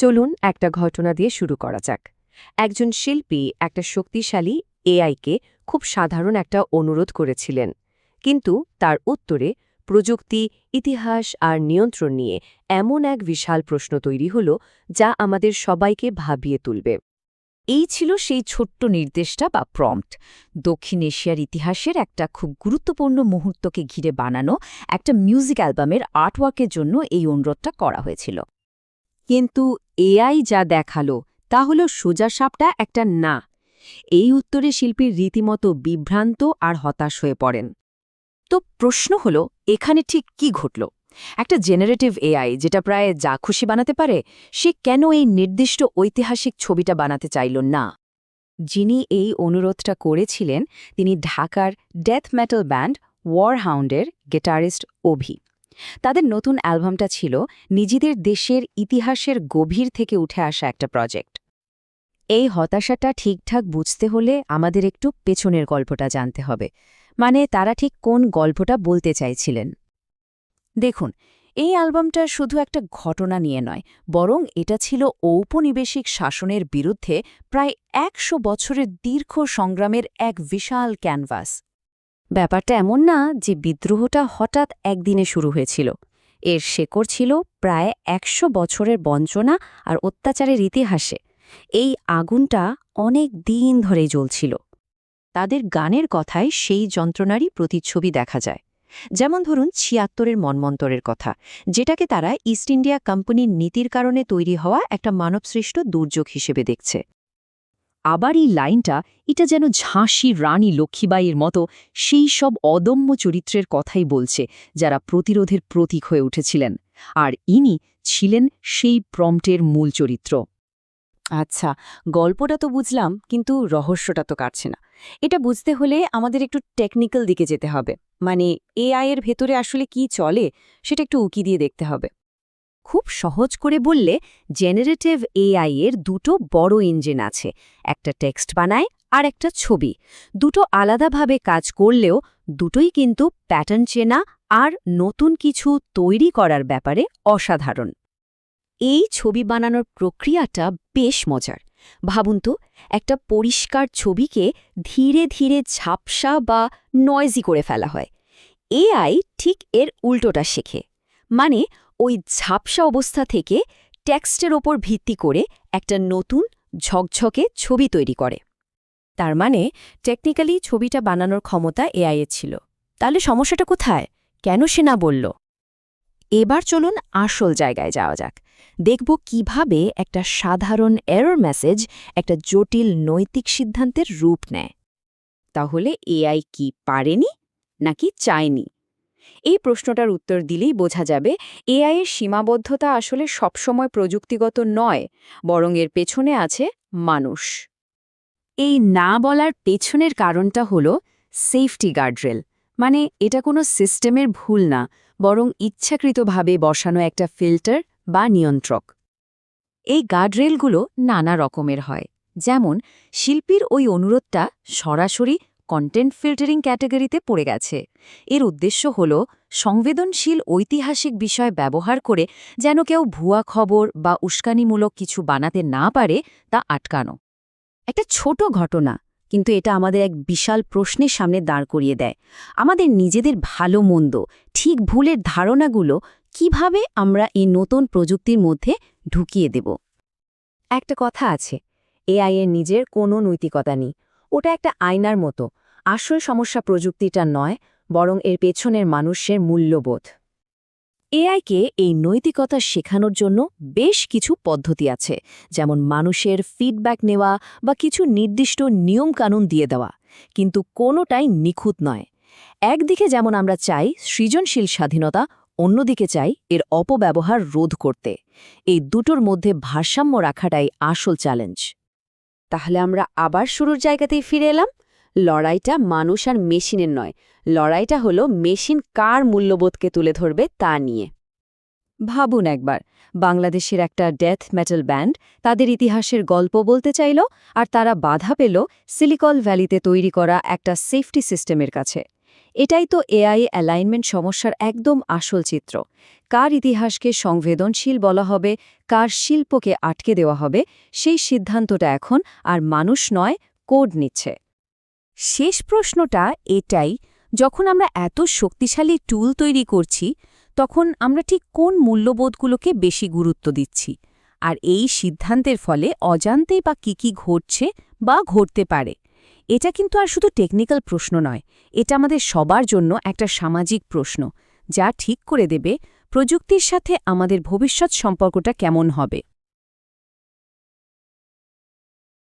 চলুন একটা ঘটনা দিয়ে শুরু করা যাক। একজন শিল্পী একটা শক্তিশালী এআইকে খুব সাধারণ একটা অনুরোধ করেছিলেন। কিন্তু তার উত্তরে প্রযুক্তি, ইতিহাস আর নিয়ন্ত্রণ নিয়ে এমন এক বিশাল প্রশ্ন তৈরি হল যা আমাদের সবাইকে ভাবিয়ে তুলবে। এই ছিল সেই ছোট্ট নির্দেশটা বা প্রম্পট। দক্ষিণ এশিয়ার ইতিহাসের একটা খুব গুরুত্বপূর্ণ মুহূর্তকে ঘিরে বানানো একটা মিউজিক অ্যালবামের আর্টওয়ার্কের জন্য এই অনুরোধটা করা হয়েছিল। কিন্তু এআই যা দেখাল, তা হল সোজাসাপটা একটা না। এই উত্তরে শিল্পীর রীতিমতো বিভ্রান্ত আর হতাশ হয়ে পড়েন। তো প্রশ্ন হল, এখানে ঠিক কি ঘটল? একটা জেনারেটিভ এআই যেটা প্রায় যা খুশি বানাতে পারে, সে কেন এই নির্দিষ্ট ঐতিহাসিক ছবিটা বানাতে চাইল না? যিনি এই অনুরোধটা করেছিলেন, তিনি ঢাকার ডেথ মেটাল ব্যান্ড ওয়ারহাউন্ডের গিটারিস্ট অভি। তাদের নতুন অ্যালবামটা ছিল নিজেদের দেশের ইতিহাসের গভীর থেকে উঠে আসা একটা প্রজেক্ট। এই হতাশাটা ঠিকঠাক বুঝতে হলে আমাদের একটু পেছনের গল্পটা জানতে হবে মানে তারা ঠিক কোন গল্পটা বলতে চাইছিলেন। দেখুন, এই অ্যালবামটা শুধু একটা ঘটনা নিয়ে নয়, বরং এটা ছিল ঔপনিবেশিক শাসনের বিরুদ্ধে প্রায় একশো বছরের দীর্ঘ সংগ্রামের এক বিশাল ক্যানভাস। ব্যাপারটা এমন না যে বিদ্রোহটা হঠাৎ একদিনে শুরু হয়েছিল। এর শেকড় ছিল প্রায় একশো বছরের বঞ্চনা আর অত্যাচারের ইতিহাসে। এই আগুনটা অনেক দিন ধরেই জ্বলছিল। তাদের গানের কথায় সেই যন্ত্রণারই প্রতিচ্ছবি দেখা যায়। যেমন ধরুন ছিয়াত্তরের মনমন্তরের কথা, যেটাকে তারা ইস্ট ইন্ডিয়া কোম্পানির নীতির কারণে তৈরি হওয়া একটা মানবসৃষ্ট দুর্যোগ হিসেবে দেখছে। আবার এই লাইনটা, এটা যেন ঝাঁসি রানী লক্ষ্মীবাইয়ের মতো সেই সব অদম্য চরিত্রের কথাই বলছে, যারা প্রতিরোধের প্রতীক হয়ে উঠেছিলেন। আর ইনি ছিলেন সেই প্রম্পটের মূল চরিত্র। আচ্ছা গল্পটা তো বুঝলাম, কিন্তু রহস্যটা তো কাটছে না। এটা বুঝতে হলে আমাদের একটু টেকনিক্যাল দিকে যেতে হবে। মানে এআই এর ভেতরে আসলে কি চলে, সেটা একটু উকি দিয়ে দেখতে হবে। খুব সহজ করে বললে জেনারেটিভ এআই এর দুটো বড় ইঞ্জিন আছে, একটা টেক্সট বানায় আর একটা ছবি। দুটো আলাদাভাবে কাজ করলেও দুটোই কিন্তু প্যাটার্ন চেনা আর নতুন কিছু তৈরি করার ব্যাপারে অসাধারণ। এই ছবি বানানোর প্রক্রিয়াটা বেশ মজার। ভাবুন তো, একটা পরিষ্কার ছবিকে ধীরে ধীরে ঝাপসা বা নয়জি করে ফেলা হয়। এআই ঠিক এর উল্টোটা শেখে। মানে ওই ঝাপসা অবস্থা থেকে টেক্সটের ওপর ভিত্তি করে একটা নতুন ঝকঝকে ছবি তৈরি করে। তার মানে টেকনিক্যালি ছবিটা বানানোর ক্ষমতা এআইয়ের ছিল। তাহলে সমস্যাটা কোথায়? কেন সে না বলল? এবার চলুন আসল জায়গায় যাওয়া যাক। দেখব কীভাবে একটা সাধারণ এরর মেসেজ একটা জটিল নৈতিক সিদ্ধান্তের রূপ নেয়। তাহলে এআই কি পারেনি নাকি চায়নি? এই প্রশ্নটার উত্তর দিলেই বোঝা যাবে এআই এর সীমাবদ্ধতা আসলে সবসময় প্রযুক্তিগত নয়, বরং এর পেছনে আছে মানুষ। এই না বলার পেছনের কারণটা হল সেফটি গার্ডরেল মানে এটা কোনো সিস্টেমের ভুল না, বরং ইচ্ছাকৃতভাবে বসানো একটা ফিল্টার বা নিয়ন্ত্রক। এই গার্ডরেলগুলো নানা রকমের হয়, যেমন শিল্পীর ওই অনুরোধটা সরাসরি কন্টেন্ট ফিল্টারিং ক্যাটাগরিতে পড়ে গেছে। এর উদ্দেশ্য হল সংবেদনশীল ঐতিহাসিক বিষয় ব্যবহার করে যেন কেউ ভুয়া খবর বা উস্কানিমূলক কিছু বানাতে না পারে তা আটকানো। একটা ছোট ঘটনা, কিন্তু এটা আমাদের এক বিশাল প্রশ্নের সামনে দাঁড় করিয়ে দেয়। আমাদের নিজেদের ভালো মন্দ, ঠিক ভুলের ধারণাগুলো কীভাবে আমরা এই নতুন প্রযুক্তির মধ্যে ঢুকিয়ে দেব? একটা কথা আছে এআই এর নিজের কোনো নৈতিকতা নেই। ওটা একটা আয়নার মতো আসল সমস্যা প্রযুক্তিটা নয়, বরং এর পেছনের মানুষের মূল্যবোধ। এআইকে এই নৈতিকতা শেখানোর জন্য বেশ কিছু পদ্ধতি আছে, যেমন মানুষের ফিডব্যাক নেওয়া বা কিছু নির্দিষ্ট নিয়মকানুন দিয়ে দেওয়া, কিন্তু কোনোটাই নিখুঁত নয়। একদিকে যেমন আমরা চাই সৃজনশীল স্বাধীনতা, অন্যদিকে চাই এর অপব্যবহার রোধ করতে। এই দুটোর মধ্যে ভারসাম্য রাখাটাই আসল চ্যালেঞ্জ তাহলে আমরা আবার শুরুর জায়গাতেই ফিরে এলাম। লড়াইটা মানুষ আর মেশিনের নয়। লড়াইটা হলো মেশিন কার মূল্যবোধকে তুলে ধরবে তা নিয়ে। ভাবুন একবার, বাংলাদেশের একটা ডেথ মেটাল ব্যান্ড তাদের ইতিহাসের গল্প বলতে চাইল আর তারা বাধা পেল সিলিকল ভ্যালিতে তৈরি করা একটা সেফটি সিস্টেমের কাছে। এটাই তো এআই অ্যালাইনমেন্ট সমস্যার একদম আসল চিত্র। কার ইতিহাসকে সংবেদনশীল বলা হবে, কার শিল্পকে আটকে দেওয়া হবে, সেই সিদ্ধান্তটা এখন আর মানুষ নয়, কোড নিচ্ছে। শেষ প্রশ্নটা এটাই, যখন আমরা এত শক্তিশালী টুল তৈরি করছি, তখন আমরা ঠিক কোন মূল্যবোধগুলোকে বেশি গুরুত্ব দিচ্ছি? আর এই সিদ্ধান্তের ফলে অজান্তেই বা কি কি ঘটছে বা ঘটতে পারে? এটা কিন্তু আর শুধু টেকনিক্যাল প্রশ্ন নয়, এটা আমাদের সবার জন্য একটা সামাজিক প্রশ্ন, যা ঠিক করে দেবে প্রযুক্তির সাথে আমাদের ভবিষ্যৎ সম্পর্কটা কেমন হবে।